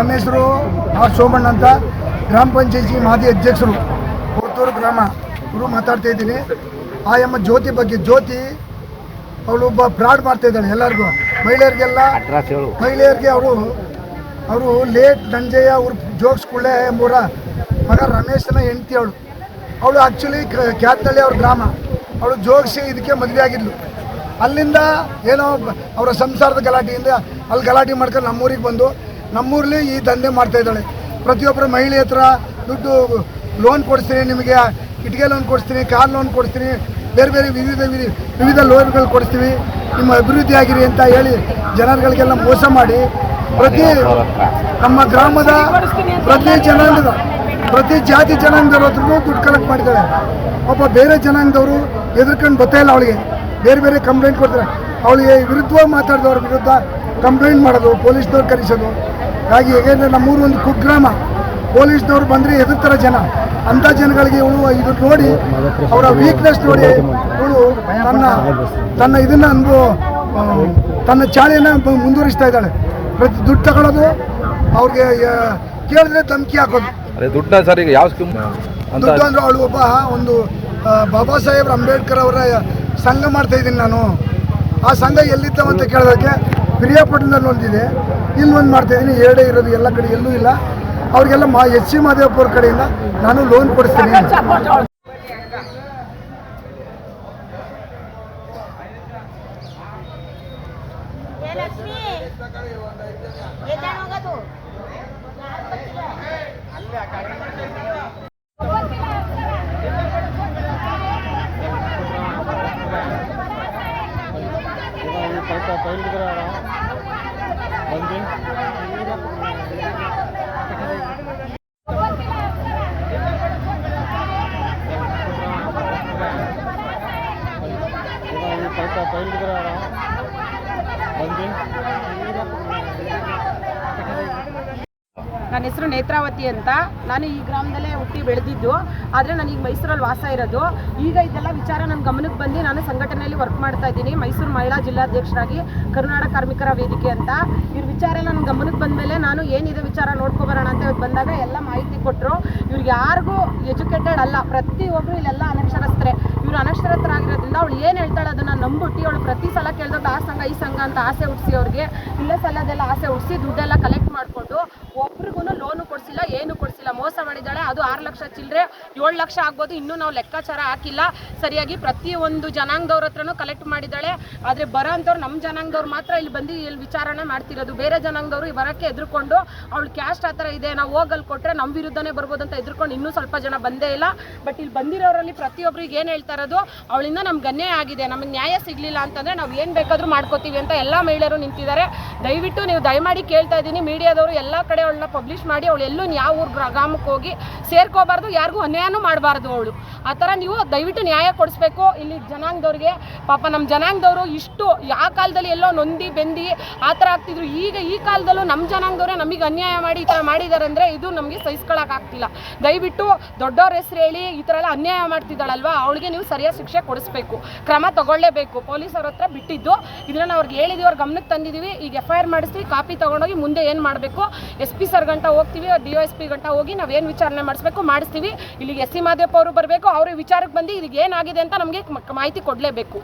ನನ್ನ ಹೆಸರು ಆರ್ ಸೋಮಣ್ಣ ಅಂತ. ಗ್ರಾಮ ಪಂಚಾಯತಿ ಮಾಜಿ ಅಧ್ಯಕ್ಷರು. ಕೊಡ್ತೂರು ಗ್ರಾಮ. ಇವರು ಮಾತಾಡ್ತಾ ಇದ್ದೀನಿ. ಆ ಎಮ್ಮ ಜ್ಯೋತಿ ಬಗ್ಗೆ. ಜ್ಯೋತಿ ಅವಳು ಒಬ್ಬ ಫ್ರಾಡ್ ಮಾಡ್ತಾ ಇದ್ದಾಳೆ ಎಲ್ಲರಿಗೂ. ಮಹಿಳೆಯರಿಗೆಲ್ಲ ಮಹಿಳೆಯರಿಗೆ ಅವರು ಅವರು ಲೇಟ್ ನಂಜಯ್ಯ ಅವ್ರ ಜೋಗ್ಸ್ಕೊಳ್ಳೆ ಎಂಬೂರ. ಮಗ ರಮೇಶನ ಹೆಂಡತಿ ಅವಳು. ಅವಳು ಆ್ಯಕ್ಚುಲಿ ಕ್ಯಾತ್ನಳ್ಳಿ ಅವ್ರ ಗ್ರಾಮ. ಅವಳು ಜೋಗಿಸಿ ಇದಕ್ಕೆ ಮದುವೆ ಆಗಿದ್ಲು. ಅಲ್ಲಿಂದ ಏನೋ ಅವರ ಸಂಸಾರದ ಗಲಾಟೆಯಿಂದ ಅಲ್ಲಿ ಗಲಾಟೆ ಮಾಡ್ಕೊಂಡು ನಮ್ಮೂರಿಗೆ ಬಂದು ನಮ್ಮೂರಲ್ಲಿ ಈ ದಂಧೆ ಮಾಡ್ತಾ ಇದ್ದಾಳೆ. ಪ್ರತಿಯೊಬ್ಬರ ಮಹಿಳೆ ಹತ್ರ ದುಡ್ಡು ಲೋನ್ ಕೊಡಿಸ್ತೀನಿ, ನಿಮಗೆ ಇಟ್ಟಿಗೆ ಲೋನ್ ಕೊಡಿಸ್ತೀನಿ ಕಾರ್ ಲೋನ್ ಕೊಡಿಸ್ತೀನಿ, ಬೇರೆ ಬೇರೆ ವಿವಿಧ ವಿಧಿ- ವಿವಿಧ ಲೋನ್ಗಳು ಕೊಡಿಸ್ತೀವಿ. ನಿಮ್ಮ ಅಭಿವೃದ್ಧಿ ಆಗಿರಿ ಅಂತ ಹೇಳಿ ಜನರುಗಳಿಗೆಲ್ಲ ಮೋಸ ಮಾಡಿ ಪ್ರತಿ ನಮ್ಮ ಗ್ರಾಮದ ಪ್ರತಿ ಜನಾಂಗದ, ಪ್ರತಿ ಜಾತಿ ಜನಾಂಗದವ್ರ ಹತ್ರನೂ ದುಡ್ಡು ಕಲೆಕ್ಟ್ ಮಾಡಿದ್ದಾಳೆ ಒಬ್ಬ ಬೇರೆ ಜನಾಂಗದವರು ಎದುರ್ಕೊಂಡು ಬರ್ತಾ ಇಲ್ಲ ಅವಳಿಗೆ. ಬೇರೆ ಬೇರೆ ಕಂಪ್ಲೇಂಟ್ ಕೊಡ್ತಾರೆ. ಅವಳಿಗೆ ವಿರುದ್ಧವಾಗಿ ಮಾತಾಡಿದವ್ರ ವಿರುದ್ಧ ಕಂಪ್ಲೇಂಟ್ ಮಾಡೋದು ಪೊಲೀಸ್ನವ್ರು ಕರೆಸೋದು. ಹಾಗೆ ಹೇಗೆಂದರೆ ನಮ್ಮೂರು ಒಂದು ಕುಗ್ರಾಮ. ಪೊಲೀಸ್ನವ್ರು ಬಂದರೆ ಎದುರ್ತಾರೆ ಜನ. ಅಂಥ ಜನಗಳಿಗೆ ಇವಳು ಇದು ನೋಡಿ ಅವರ ವೀಕ್ನೆಸ್ ನೋಡಿ ಇವಳು ತನ್ನ ತನ್ನ ಇದನ್ನು ಅನುಭವ ತನ್ನ ಚಾಳಿಯನ್ನು ಮುಂದುವರಿಸ್ತಾ ಇದ್ದಾಳೆ. ಪ್ರತಿ ದುಡ್ಡು ತಗೊಳ್ಳೋದು ಅವ್ರಿಗೆ ಕೇಳಿದ್ರೆ ಧಮಕಿ ಹಾಕೋದು. ದುಡ್ಡ ಸರ್ ಈಗ ಯಾವ ಸ್ಕೀಮ್ ದುಡ್ಡು ಅಂದ್ರೆ ಅವಳು ಒಬ್ಬ ಒಂದು ಬಾಬಾ ಸಾಹೇಬ್ ಅಂಬೇಡ್ಕರ್ ಅವರ ಸಂಘ ಮಾಡ್ತಾ ಇದ್ದೀನಿ ನಾನು. ಆ ಸಂಘ ಎಲ್ಲಿದ್ದಾವಂತ ಕೇಳೋದಕ್ಕೆ ಪ್ರಿಯಾಪಟ್ಟಣದಲ್ಲಿ ಒಂದಿದೆ. ಇಲ್ಲಿ ಒಂದು ಮಾಡ್ತಾ ಇದ್ದೀನಿ ಎರಡೇ ಇರೋದು ಎಲ್ಲ ಕಡೆ ಎಲ್ಲೂ ಇಲ್ಲ ಅವ್ರಿಗೆಲ್ಲ ಮಾ ಎಚ್ ಸಿ ಮಾದೇವಪ್ಪ ಅವ್ರ ಕಡೆಯಿಂದ ನಾನು ಲೋನ್ ಕೊಡಿಸ್ತೀನಿ ए लक्ष्मी येता नव्हता तू ನನ್ನ ಹೆಸರು ನೇತ್ರಾವತಿ ಅಂತ. ನಾನು ಈ ಗ್ರಾಮದಲ್ಲೇ ಹುಟ್ಟಿ ಬೆಳೆದಿದ್ದು. ಆದರೆ ನಾನು ಈಗ ಮೈಸೂರಲ್ಲಿ ವಾಸ ಇರೋದು. ಈಗ ಇದೆಲ್ಲ ವಿಚಾರ ನನ್ನ ಗಮನಕ್ಕೆ ಬಂದು ನಾನು ಸಂಘಟನೆಯಲ್ಲಿ ವರ್ಕ್ ಮಾಡ್ತಾ ಇದ್ದೀನಿ. ಮೈಸೂರು ಮಹಿಳಾ ಜಿಲ್ಲಾಧ್ಯಕ್ಷರಾಗಿ ಕರ್ನಾಟಕ ಕಾರ್ಮಿಕರ ವೇದಿಕೆ ಅಂತ. ಇವ್ರ ವಿಚಾರ ನನ್ನ ಗಮನಕ್ಕೆ ಬಂದಮೇಲೆ ನಾನು ಏನಿದೆ ವಿಚಾರ ನೋಡ್ಕೊಬರೋಣ ಅಂತ ಇವತ್ತು ಬಂದಾಗ ಎಲ್ಲ ಮಾಹಿತಿ ಕೊಟ್ಟರು ಇವ್ರಿಗೆ ಯಾರಿಗೂ ಎಜುಕೇಟೆಡ್ ಅಲ್ಲ. ಪ್ರತಿಯೊಬ್ಬರು ಇಲ್ಲೆಲ್ಲ ಅನಕ್ಷರಸ್ಥರೇ ಇವರು ಅನಕ್ಷರಸ್ಥರಾಗಿರೋದ್ರಿಂದ ಅವಳು ಏನು ಹೇಳ್ತಾಳೆ ಅದನ್ನು ನಂಬಿಟ್ಟು ಅವಳು ಪ್ರತಿ ಸಲ ಕೇಳಿದಾಗ ಆ ಸಂಘ, ಈ ಸಂಘ ಅಂತ ಆಸೆ ಹುಟ್ಟಿಸಿ ಅವ್ರಿಗೆ. ಇಲ್ಲ ಸಲದೆಲ್ಲ ಆಸೆ ಹುಟ್ಟಿಸಿ ದುಡ್ಡೆಲ್ಲ ಕಲೆಕ್ಟ್ ಮಾಡಿಕೊಂಡು ಒಬ್ರಿಗೂ ಲೋನು ಕೊಡಿಸಿಲ್ಲ, ಏನು ಮೋಸ ಮಾಡಿದ್ದಾಳೆ. ಅದು ಆರು ಲಕ್ಷ ಚಿಲ್ಲರೆ ಏಳು ಲಕ್ಷ ಆಗ್ಬೋದು. ಇನ್ನೂ ನಾವು ಲೆಕ್ಕಾಚಾರ ಹಾಕಿಲ್ಲ. ಸರಿಯಾಗಿ ಪ್ರತಿಯೊಂದು ಜನಾಂಗದವ್ರ ಹತ್ರನೂ ಕಲೆಕ್ಟ್ ಮಾಡಿದ್ದಾಳೆ. ಆದರೆ ಬರೋ ಅಂಥವ್ರು ನಮ್ಮ ಜನಾಂಗದವ್ರು ಮಾತ್ರ ಇಲ್ಲಿ ಬಂದು ಇಲ್ಲಿ ವಿಚಾರಣೆ ಮಾಡ್ತಿರೋದು. ಬೇರೆ ಜನಾಂಗದವರು ಬರೋಕ್ಕೆ ಎದ್ರುಕೊಂಡು ಅವಳು ಕ್ಯಾಸ್ಟ್ ಆ ಥರ ಇದೆ, ನಾವು ಹೋಗಲ್ಲಿ ಕೊಟ್ಟರೆ ನಮ್ಮ ವಿರುದ್ಧನೇ ಬರ್ಬೋದು ಅಂತ ಎದ್ರುಕೊಂಡು ಇನ್ನೂ ಸ್ವಲ್ಪ ಜನ ಬಂದೇ ಇಲ್ಲ. ಬಟ್ ಇಲ್ಲಿ ಬಂದಿರೋರಲ್ಲಿ ಪ್ರತಿಯೊಬ್ಬರಿಗೆ ಏನು ಹೇಳ್ತಾ ಇರೋದು? ಅವಳಿಂದ ನಮ್ಗೆ ಅನ್ಯಾಯ ಆಗಿದೆ. ನಮಗೆ ನ್ಯಾಯ ಸಿಗಲಿಲ್ಲ ಅಂತಂದರೆ ನಾವು ಏನು ಬೇಕಾದರೂ ಮಾಡ್ಕೋತೀವಿ ಅಂತ ಎಲ್ಲ ಮಹಿಳೆಯರು ನಿಂತಿದ್ದಾರೆ. ದಯವಿಟ್ಟು ನೀವು ದಯಮಾಡಿ ಕೇಳ್ತಾ ಇದ್ದೀನಿ. ಮೀಡಿಯಾದವರು ಎಲ್ಲ ಕಡೆ ಅವಳನ್ನ ಪಬ್ಲಿಷ್ ಮಾಡಿ, ಅವಳು ಎಲ್ಲೂ ಯಾವ ಊರು ಗ್ರಾಮಕ್ಕೆ ಹೋಗಿ ಸೇರ್ಕೋಬಾರ್ದು ಯಾರಿಗೂ ಅನ್ಯಾಯನೂ ಮಾಡಬಾರ್ದು ಅವಳು. ಆ ಥರ ನೀವು ದಯವಿಟ್ಟು ನ್ಯಾಯ ಕೊಡಿಸ್ಬೇಕು. ಇಲ್ಲಿ ಜನಾಂಗದವ್ರಿಗೆ, ಪಾಪ ನಮ್ಮ ಜನಾಂಗದವರು ಇಷ್ಟು ಯಾವ ಕಾಲದಲ್ಲಿ ಎಲ್ಲೋ ನೊಂದಿ ಬೆಂದಿ ಆ ಥರ ಆಗ್ತಿದ್ರು. ಈಗ ಈ ಕಾಲದಲ್ಲೂ ನಮ್ಮ ಜನಾಂಗದವರೇ ನಮಗೆ ಅನ್ಯಾಯ ಮಾಡಿ ಈ ಥರ ಮಾಡಿದ್ದಾರೆ ಅಂದರೆ ಇದು ನಮಗೆ ಸಹಿಸ್ಕೊಳ್ಳೋಕ್ಕಾಗ್ತಿಲ್ಲ ದಯವಿಟ್ಟು ದೊಡ್ಡವ್ರ ಹೆಸರು ಹೇಳಿ ಈ ಥರ ಎಲ್ಲ ಅನ್ಯಾಯ ಮಾಡ್ತಿದ್ದಾಳಲ್ವಾ? ಅವಳಿಗೆ ನೀವು ಸರಿಯಾದ ಶಿಕ್ಷೆ ಕೊಡಿಸ್ಬೇಕು. ಕ್ರಮ ತಗೊಳ್ಳೇಬೇಕು. ಪೊಲೀಸರ ಹತ್ರ ಬಿಟ್ಟಿದ್ದು. ಇದನ್ನ ಅವ್ರಿಗೆ ಹೇಳಿದ್ವಿ, ಅವ್ರ ಗಮನಕ್ಕೆ ತಂದಿದ್ದೀವಿ ಈಗ ಎಫ್ ಐ ಆರ್ ಮಾಡಿಸ್ತೀವಿ, ಕಾಪಿ ತೊಗೊಂಡೋಗಿ ಮುಂದೆ ಏನು ಮಾಡಬೇಕು? ಎಸ್ ಪಿ ಸರ್ ಗಂಟ ಹೋಗ್ತೀವಿ, ಡಿ ಒ ಎಸ್ ಪಿ ಗಂಟ ಹೋಗಿ ನಾವೇನು ವಿಚಾರಣೆ ಮಾಡಿಸ್ಬೇಕು? ಮಾಡಿಸ್ತೀವಿ. ಇಲ್ಲಿಗೆ ಎಸ್ ಸಿ ಮಾದೇವಪ್ಪ ಅವರು ಬರಬೇಕು. ಅವ್ರ ವಿಚಾರಕ್ಕೆ ಬಂದು ಇದಕ್ಕೆ ಏನಾಗಿದೆ ಅಂತ ನಮಗೆ ಮಾಹಿತಿ ಕೊಡಲೇಬೇಕು.